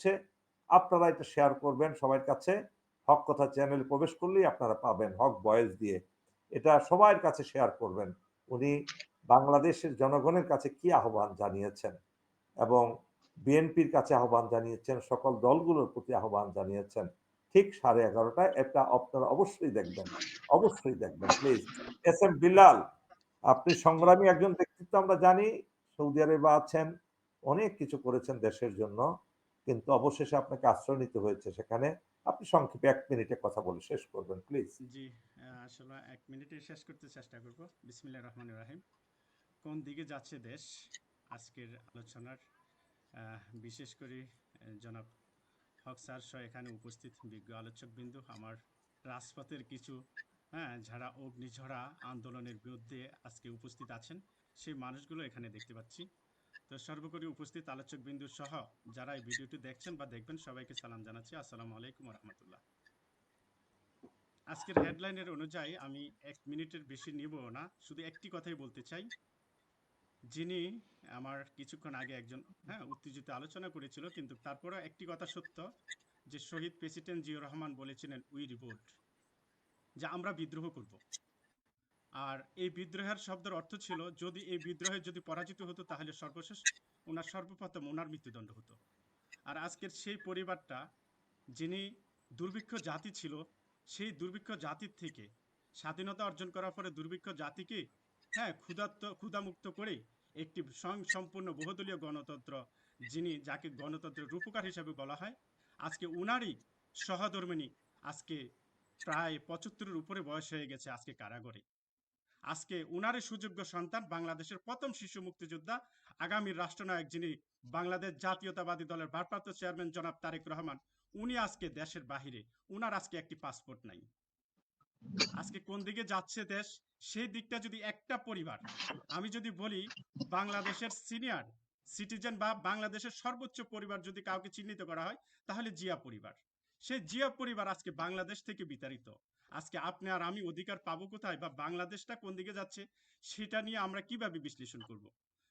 হচ্ছে আপনারা এটা শেয়ার করবেন সবার কাছে। হক কথা চ্যানেলে প্রবেশ করলেই আপনারা পাবেন হক ভয়েস দিয়ে। এটা সবার কাছে শেয়ার করবেন। উনি বাংলাদেশের জনগণের কাছে কি আহ্বান জানিয়েছেন এবং বিএনপির কাছে আহ্বান জানিয়েছেন, সকল দলগুলোর প্রতি আহ্বান জানিয়েছেন, ঠিক সাড়ে এগারোটায়। এটা আপনারা অবশ্যই দেখবেন অবশ্যই দেখবেন প্লিজ এস এম বিলাল আপনি সংগ্রামী একজন ব্যক্তিত্ব আমরা জানি, সৌদি আরবে আছেন, অনেক কিছু করেছেন দেশের জন্য। কিন্তু অবশেষে আপনাকে আশ্রয় নিতে হয়েছে সেখানে। আপনি সংক্ষেপে এক মিনিটে কথা বলে শেষ করবেন প্লিজ জি আসলে এক মিনিটে শেষ করতে চেষ্টা করব। বিসমিল্লাহ রহমান রাহিম। কোন দিকে যাচ্ছে দেশ? আজকের আলোচনার বিশেষ করে জনাব হক স্যার সহ এখানে উপস্থিত বিজ্ঞ আলোচক বিন্দু আমার রাজপথের কিছু হ্যাঁ যারা অগ্নিঝরা আন্দোলনের বিরুদ্ধে আজকে উপস্থিত আছেন। সেই মানুষগুলো এখানে দেখতে পাচ্ছি। তো সর্বোপরি উপস্থিত আলোচক বিন্দু সহ যারা এই ভিডিওটি দেখছেন বা দেখবেন, সবাইকে সালাম জানাচ্ছি। আসসালামু আলাইকুম রহমতুল্লাহ আজকের হেডলাইনের অনুযায়ী আমি এক মিনিটের বেশি নিব না, শুধু একটি কথাই বলতে চাই। যিনি আমার কিছুক্ষণ আগে একজন হ্যাঁ উত্তেজিত আলোচনা করেছিল, কিন্তু তারপরে একটি কথা সত্য, যে শহীদ প্রেসিডেন্ট জিয়র রহমান বলেছিলেন উই রিভোল্ট যে আমরা বিদ্রোহ করব। আর এই বিদ্রোহের শব্দের অর্থ ছিল, যদি এই বিদ্রোহে যদি পরাজিত হতো, তাহলে সর্বশেষ ওনার সর্বপ্রথম ওনার মৃত্যুদণ্ড হতো। আর আজকের সেই পরিবারটা, যিনি দুর্ভিক্ষ জাতি ছিল, সেই দুর্ভিক্ষ জাতির থেকে স্বাধীনতা অর্জন করার পরে দুর্ভিক্ষ জাতিকে হ্যাঁ ক্ষুধাত্ম ক্ষুধামুক্ত করে একটি সম্পূর্ণ বহুদলীয় গণতন্ত্র, যিনি যাকে গণতন্ত্রের রূপকার হিসেবে বলা হয়, আজকে উনারই সহধর্মিনী আজকে প্রায় পঁচাত্তরের উপরে বয়স হয়ে গেছে আজকে কারাগারে। আজকে উনারই সুযোগ্য সন্তান বাংলাদেশের প্রথম শিশু মুক্তিযোদ্ধা আগামীর রাষ্ট্রনায়ক যিনি বাংলাদেশ জাতীয়তাবাদী দলের ভারপ্রাপ্ত চেয়ারম্যান জনাব তারেক রহমান, উনি আজকে দেশের বাহিরে। উনার আজকে একটি পাসপোর্ট নাই। আজকে কোন দিকে যাচ্ছে দেশ? সেই দিকটা যদি একটা পরিবার, আমি যদি বলি বাংলাদেশের সিনিয়র, সিটিজেন বা বাংলাদেশের সর্বোচ্চ পরিবার যদি কাউকে চিহ্নিত করা হয়, তাহলে জিয়া পরিবার। সেই জিয়া পরিবার আজকে বাংলাদেশ থেকে বিতাড়িত। আজকে আপনি আর আমি অধিকার পাবো কোথায় বা বাংলাদেশটা কোন দিকে যাচ্ছে, সেটা নিয়ে আমরা কীভাবে বিশ্লেষণ করব?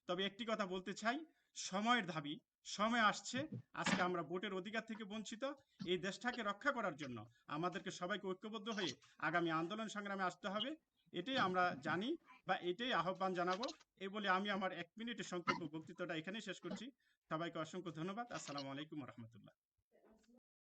তবে একটি কথা বলতে চাই, সময়ের দাবি, সময় আসছে, আজকে আমরা ভোটের অধিকার থেকে বঞ্চিত, এই দেশটাকে রক্ষা করার জন্য আমাদেরকে সবাইকে ঐক্যবদ্ধ হয়ে আগামী আন্দোলন সংগ্রামে আসতে হবে, এটাই আমরা জানি বা এটাই আহ্বান জানাব এই বলে আমি আমার এক মিনিটের সংক্ষিপ্ত বক্তৃতাটা এখানেই শেষ করছি। সবাইকে অসংখ্য ধন্যবাদ, আসসালামু আলাইকুম রহমতুল্লাহ।